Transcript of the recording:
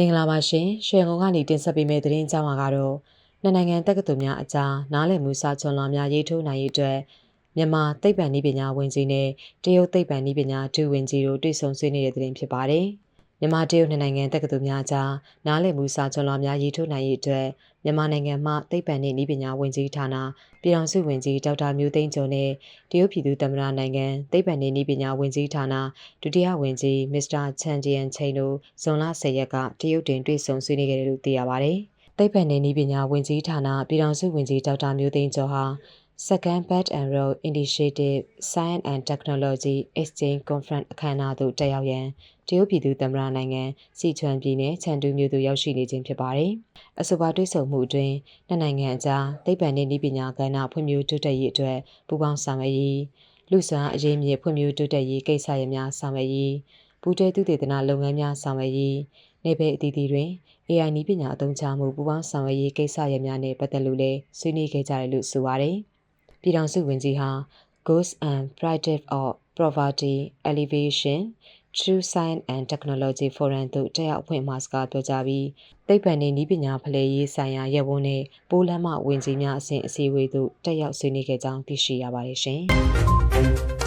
မင်္ဂလာပါရှင်ရွှေငုံကနေတင်ဆက်ပေးမယ့်သတင်းအကြောင်းအရာကတော့နှစ်နိုင်ငံတက္ကသိုလ်များအကြားနားလည်မှုစာချွန်လွှာများရေးထိုးနိုင်ရေးအတွက်မြန်မာသိပ္ပံနည်းပညာဝန်ကြီးနဲ့တရုတ်သိပ္ပံနည်းပညာဒုဝန်ကြီးတို့တွေ့ဆုံဆွေးနွေးတဲ့သတင်းဖြစ်ပါတယ်။ မြန်မာတရုတ်နှစ်နိုင်ငံတက္ကသိုလ်များအကြားနားလည်မှုစာချွန်လွှာများရေးထိုးနိုင်ရေးအတွက်မြန်မာနိုင်ငံမှသိပ္ပံနဲ့နည်းပညာဝန်ကြီးဌာနပြည်ထောင်စုဝန်ကြီးဒေါက်တာမျိုးသိန်းကျော်နဲ့တရုတ်ပြည်သူ့သမ္မတနိုင်ငံသိပ္ပံနဲ့နည်းပညာဝန်ကြီးဌာနဒုတိယဝန်ကြီးမစ္စတာချန်ဂျီယန်ချိန်တို့ဇွန်လ10ရက်ကတရုတ်တင်တွေ့ဆုံဆွေးနွေးခဲ့တယ်လို့သိရပါတယ်။သိပ္ပံနဲ့နည်းပညာဝန်ကြီးဌာနပြည်ထောင်စုဝန်ကြီးဒေါက်တာမျိုးသိန်းကျော်ဟာ Second Belt and Road Initiative Science and Technology Exchange Conference အခမ်းအနားသို့တက်ရောက်ရန်တရုတ်ပြည်သူ့သမ္မတနိုင်ငံစီချွမ်ပြည်နယ်ချန်တူမြို့သို့ရောက်ရှိနေခြင်းဖြစ်ပါတယ်။အဆိုပါတွေ့ဆုံမှုအတွင်းနှစ်နိုင်ငံအကြားသိပ္ပံနဲ့နည်းပညာကဏ္ဍဖွံ့ဖြိုးတိုးတက်ရေးအတွက်ပူးပေါင်းဆောင်ရွက်ရေးလူစွမ်းအရေးမြစ်ဖွံ့ဖြိုးတိုးတက်ရေးကိစ္စရပ်များဆောင်ရွက်ရေးပူးတွဲသုတေသနလုပ်ငန်းများဆောင်ရွက်ရေးနေပယ်အသီးသီးတွင် AI နည်းပညာအသုံးချမှုပူးပေါင်းဆောင်ရွက်ရေးကိစ္စရပ်များနဲ့ပတ်သက်လို့လည်းဆွေးနွေးခဲ့ကြတယ်လို့ဆိုပါတယ်။ ပြည်ထောင်စုဝန်ကြီးဟာ Goods and Private of Property Elevation True Science and Technology Forum သို့တက်ရောက်ဖွင့်မှာစကားပြောကြားပြီးသိပ္ပံနဲ့နည်းပညာဖလှယ်ရေးဆိုင်ရာရပ်ဝန်းနဲ့ပိုးလမ်းမဝင်ကြီးများအဆင့်အစည်းအဝေးသို့တက်ရောက်ဆွေးနွေးခဲ့ကြောင်းသိရှိရပါတယ်ရှင်။